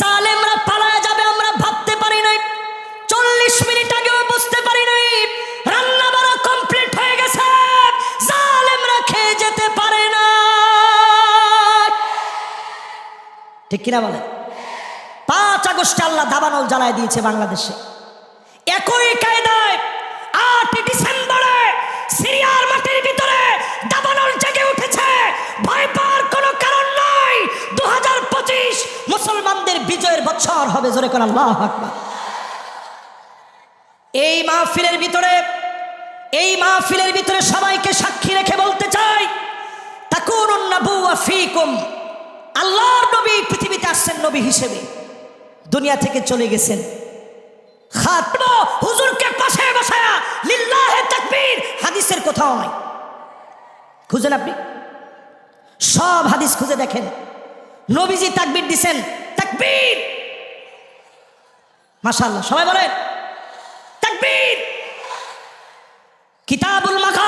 জালেমরা পালায় যাবে, আমরা ভাবতে পারি নাই। চল্লিশ মিনিট আগেও বুঝতে পারি নাই। রান্না বাড়া কমপ্লিট হয়ে গেছে। জালেমরা খেয়ে যেতে পারে না। ঠিক কিনা বলে? পাঁচ আগস্ট আল্লাহ দাবানল জ্বালায় দিয়েছে বাংলাদেশে। একই কায়দায় বছর হবে, জোরে কোন আল্লাহ আকবার। এই মাহফিলের ভিতরে, এই মাহফিলের ভিতরে সবাইকে সাক্ষী রেখে বলতে চাই আল্লাহর নবী পৃথিবীতে আসছেন নবী হিসেবে। দুনিয়া থেকে চলে গেছেন। হুজুরকে পাশে বসায়া হাদিসের কোথাও খুঁজেন আপনি? সব হাদিস খুঁজে দেখেন। নবীজি তাকবীর দিছেন, তাকবীর! মাশাআল্লাহ সবাই বলেন কিতাবুল মাকা